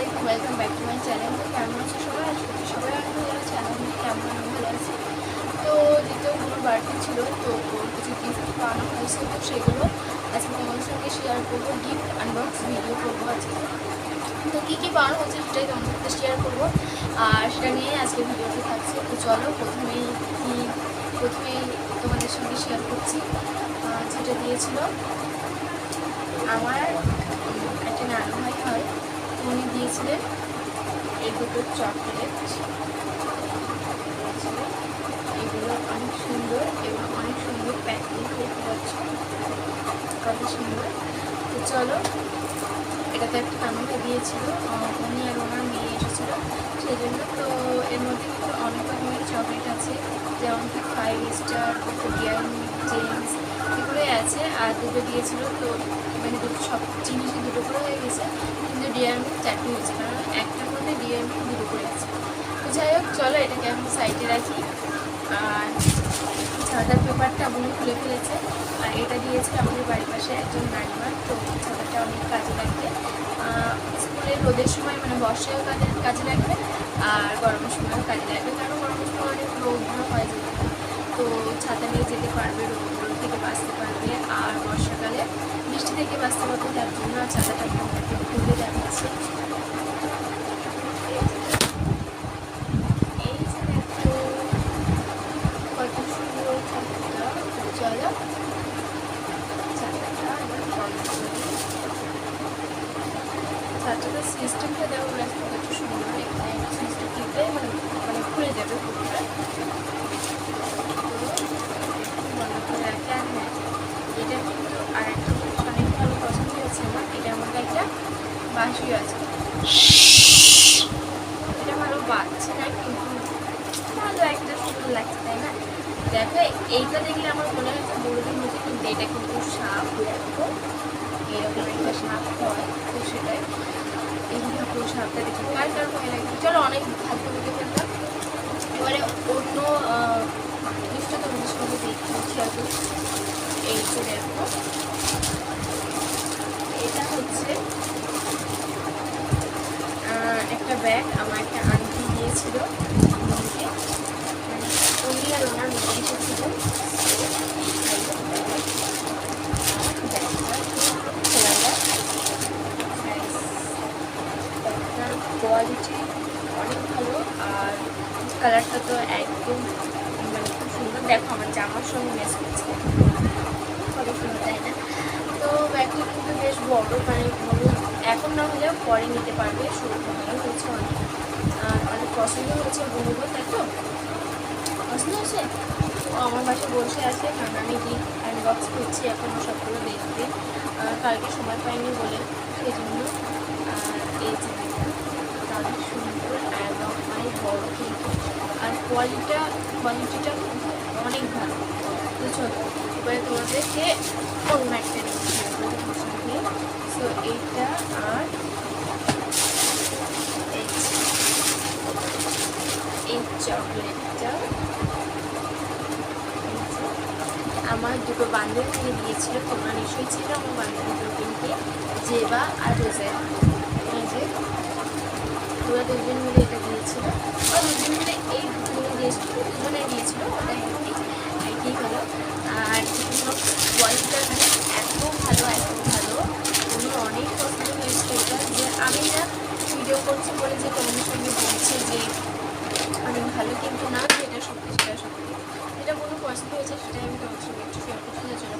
আলাইকুম welcome back to my channel কেমন আছে সবাই? আজকে সবাই অনেক ভালো আছে আমি কেমন ভালো আছি। তো দ্বিতীয় গুরুর বাড়িতে ছিল, তো কিছু গিফট পাওয়ানো হয়েছে, তো সেগুলো আজকে তোমাদের সঙ্গে শেয়ার করব গিফট আনবক্স ভিডিও করব আজকে। তো কী কী পাওয়ানো হচ্ছে সেটাই তোমাদের সাথে শেয়ার করব, আর সেটা নিয়ে আজকে ভিডিওতে থাকছে। তো চলো প্রথমেই কি, প্রথমেই তোমাদের সঙ্গে শেয়ার করছি। যেটা দিয়েছিল, আমার একটা নানু ভাই হয়। উনি দিয়েছিলেন এই দুটো চকলেট। এগুলো অনেক সুন্দর এবং অনেক সুন্দর প্যাকিং দেখতে পাচ্ছ। কত সুন্দর। তো চলো এটা তো একটা নানুকে দিয়েছিল। উনি আর ওনার মেয়ে এসেছিল। সেই জন্য তো এর মধ্যে কিন্তু অনেক রকমের চকলেট আছে। যেমন কি ফাইভ স্টার ডিয়ার জেমস আছে আর দুটো দিয়েছিল, তো মানে দুটো সব জিনিসই দুটো করে হয়ে গেছে। কিন্তু মিল্ক চারটে হয়েছে, কারণ একটার মধ্যে মিল্ক দুটো করে আছে। তো যাই হোক, চলো এটাকে আমি সাইডে রাখি। আর ছাতার পেপারটা উনি খুলে ফেলেছে। আর এটা দিয়েছে আমাদের বাড়ির পাশে একজন নানিমা, তো ছাতাটা অনেক কাজে লাগবে। স্কুলে রোদের সময় মানে বর্ষায়ও কাজে কাজে লাগবে, আর গরমের সময়ও কাজে লাগবে। কারণ গরমের সময় অনেক রোদ ছাতা নিয়ে যেতে পারবে রোদ্র থেকে বাঁচতে পারবে। আর বর্ষাকালে বৃষ্টি থেকে বাঁচতে পারবে, তার জন্য ছাতাটা খুলে দেখাচ্ছে। এই যে দেখো, কত সুন্দর ছাতাটা তো চলো ছাতাটা আমরা বন্ধ করি ছাতাটার সিস্টেমটা দেখো রাস্তা কত সুন্দর এখানে সিস্টেম দিতে মানে মানে খুলে যাবে পুরোটা বন্ধ করে রাখি আর হ্যাঁ এটা কিন্তু আর একটা জিনিস অনেক ভালো পছন্দ হয়েছে আমার এটার মধ্যে একটা বাঁশিও আছে এটা ভালো বাজছে না কিন্তু ভালো একটা সুন্দর লাগছে তাই না দেখো এইটা দেখলে আমার মনে হচ্ছে বড়দের মধ্যে কিন্তু কিন্তু সাপ দেখো এরকম একটা সাপ হয় তো সেটাই এই দেখো সাপটা দেখে কার কার ভয় লাগে চলো অনেক খাদ্য দিতে ফেললাম এবারে অন্য জিনিসটা তো জিনিস করে দেখছি হয়তো এই যে দেখো এটা হচ্ছে আহ, একটা ব্যাগ আমার একটা উনি আর ওনার মেয়ে এসেছিল কোয়ালিটি অনেক ভালো। আর কালারটা তো একদম মানে খুব সুন্দর দেখো, আমার জামার সঙ্গে ম্যাচ করছে। কত সুন্দর তাই না তো ব্যাগটা কিন্তু বেশ বড় মানে এখন না হলেও পরে নিতে পারবে শুরুটা ভালো হয়েছে অনেক অনেক পছন্দ হয়েছে বলব তাই তো? পছন্দ হয়েছে আমার পাশে বসে আছে কারণ আমি গিফট আনবক্স করছি এখন ও সবগুলো আর কালকে সময় পাইনি বলে সেই জন্য আর এই যে দেখুন, সুন্দর এবং অনেক বড় কিন্তু আর কোয়ালিটিটা কোয়ালিটিটা অনেক ভালো চলো এবারে তোমাদেরকে অন্য একটা সো এইটা আর এই যে, এই চকলেটটা আমার দুটো বান্ধবী দিয়েছিল তোমরা নিশ্চয়ই ছিল আমার বান্ধবী দুজনকে, জেবা আর এই যে ওরা দুজন মিলে এটা দিয়েছিল আর দুজন মিলে এই দুজনে দিয়েছিল দুজনে দিয়েছিল ওটাই আর কি হলো আর কোয়ালিটিটা এত ভালো এত ভালো। উনি অনেক পছন্দ হয়েছে এটা যে আমি না ভিডিও করছি বলে যে তোমাদের সঙ্গে বলছে যে অনেক ভালো কিন্তু না যে এটা সত্যি সেটা সত্যি যেটা কোনো পছন্দ হয়েছে সেটাই আমি তোমার সঙ্গে একটু শেয়ার করতে জন্য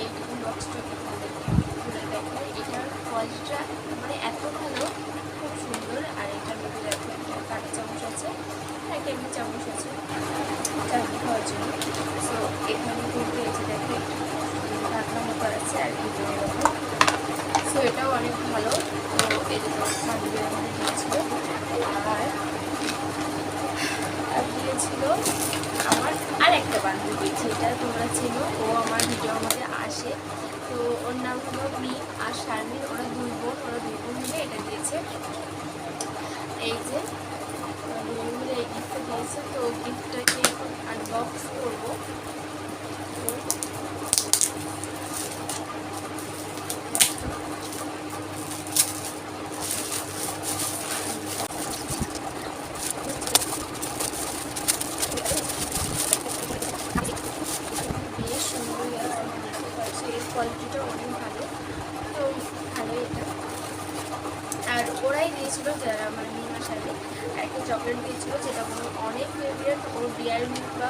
এইটুকু বক্সটাকে তোমাদেরকে খুলে দেখাই এটার কোয়ালিটিটা মানে এত ভালো খুব সুন্দর আর এটার মধ্যে দেখো একটা কাঠি চামচ আছে আর একটা এমনি চামচ খাওয়ার জন্য। সো এখানে কিন্তু যে দেখো ঢাকনা মতো আছে আর এরকম। সো এটাও অনেক ভালো। তো এই যে বান্ধবী আমাদের দিয়েছিল। আর আর দিয়েছিল আমার আর একটা বান্ধবী, যেটা তোমরা চেনো। ও আমার ভিডিওর মধ্যে আসে। তো ওর নাম হলো মি আর শারমিন। ওরা দুই বোন, ওরা দুই বোন মিলে এটা দিয়েছে। এই যে দুই মিলে এই গিফটটা হয়েছে তো গিফটটাকে আনবক্স করব। কোয়ালিটিটা অনেক ভালো। তো ভালোই এটা। আর ওরাই দিয়েছিল যারা মানে মে একটা চকলেট দিয়েছিল যেটা কোনো অনেক ফেভারিট ওর ডিয়ার মিল্ক বা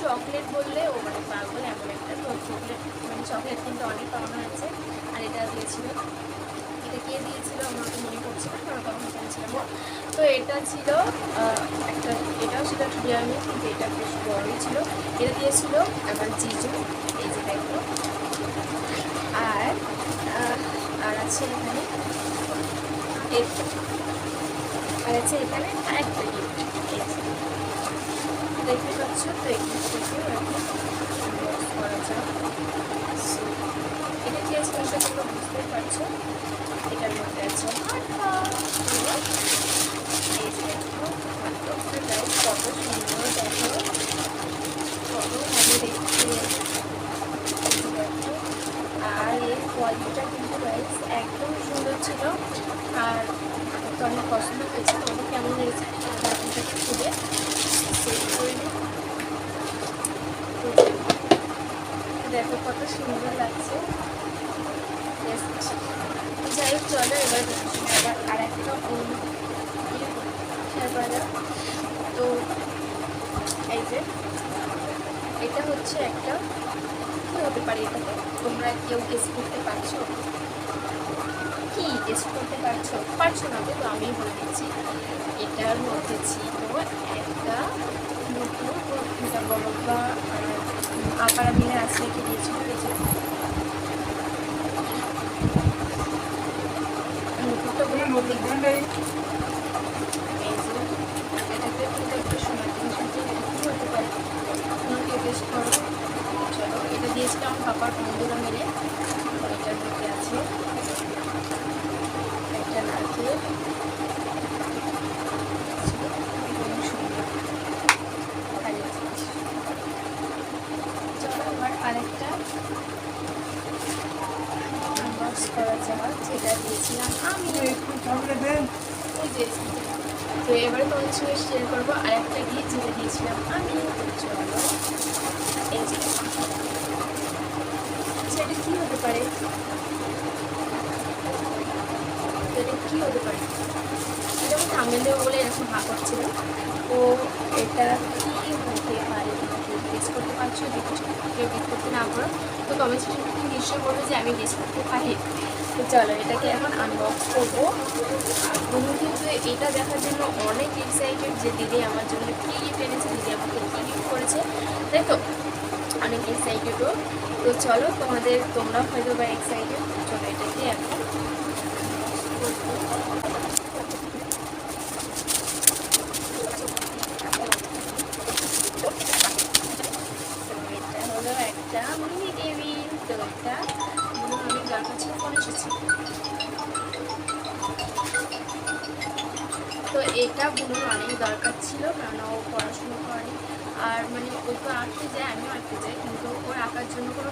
চকলেট বললে ও মানে পাগল এমন একটা তো চকলেট মানে চকলেট কিন্তু অনেক পাওয়ানো হয়েছে আর এটা দিয়েছিল, এটা কে দিয়েছিল আমার তো মনে পড়ছে না, কারণ তখন জানছিলাম তো এটা ছিল একটা, এটাও ছিল একটা ডিয়ার মিল্ক কিন্তু এটা বেশ বড়ই ছিল। এটা দিয়েছিল আমার জিজু, এই যে দেখো। আর আর আছে এখানে আছে এখানে আরেকটা গিফট দেখতে পাচ্ছ তো এখান করা So, এটা আছে? সেটা তোমরা বুঝতেই পারছ। এটার মধ্যে আছে যে কত সুন্দর দেখো। কত ভালো দেখতে। আর এর কোয়ালিটিটা কিন্তু একদম সুন্দর ছিল। আর তো অনেক পছন্দ হয়েছে। তোমাদের কেমন লেগেছে আপনাদেরকে খুলে সেভ দেখো কত সুন্দর লাগছে। যাই হোক, চলো, এবার আর একটা তো এই যে, এটা হচ্ছে একটা, কি হতে পারে এটাকে তোমরা কেউ গেস করতে পারছ? কি গেস করতে পারছ? পারছ না তো আমি বলে দিচ্ছি। এটার মধ্যে ছিল একটা নতুন বড় বা আপারা মিলে আসলে কি দিয়েছি এই নতুনটা বলে মধ্যে এই যে এটাকে কিন্তু একটু সময় দিন সাথে কি হতে পারে তোমরা কেউ গেস করো চলো এটা দিয়েছিলাম পাপার বন্ধুরা মিলে তো এটার মধ্যে আছে একটা নারকেল একদম সুন্দর ভালো জিনিস। চলো এবার আরেকটা আনবক্স করা যাক যেটা দিয়েছিলাম আমি এই যে তো এবারে তোমাদের সঙ্গে শেয়ার করব আরেকটা গিফট যেটা দিয়েছিলাম আমি চলো। এই যে। সেটা কি হতে পারে? তো এটা কি হতে পারে? এটা আমি বলে এরকম ভাগ করছিল ও এটা কি হতে পারে? গেস করতে পারছ? দেখছ কেউ গেস করতে না পারো তো কমেন্ট সেকশনে নিশ্চয়ই বলবে যে আমি গেস করতে পারি। তো চলো, এটাকে এখন আনবক্স করব। আর তুমি কিন্তু এটা দেখার জন্য অনেক এক্সাইটেড যে দিদি আমার জন্য কী গিফট এনেছে, দিদি আমাকে কী গিফট করেছে। তাই তো? অনেক এক্সাইটেডও তো চলো, তোমাদের তোমরা হয়তো বা এক্সাইটেড চলো, এটাকে এখন হলো একটা মিনি টেবিল তো এটা ফোন এসেছি। তো এটা বোনের অনেক দরকার ছিল কারণ ও পড়াশুনো করে আর মানে ও তো আঁকতে যায়, আমিও আঁকতে যাই, কিন্তু ওর আঁকার জন্য কোনো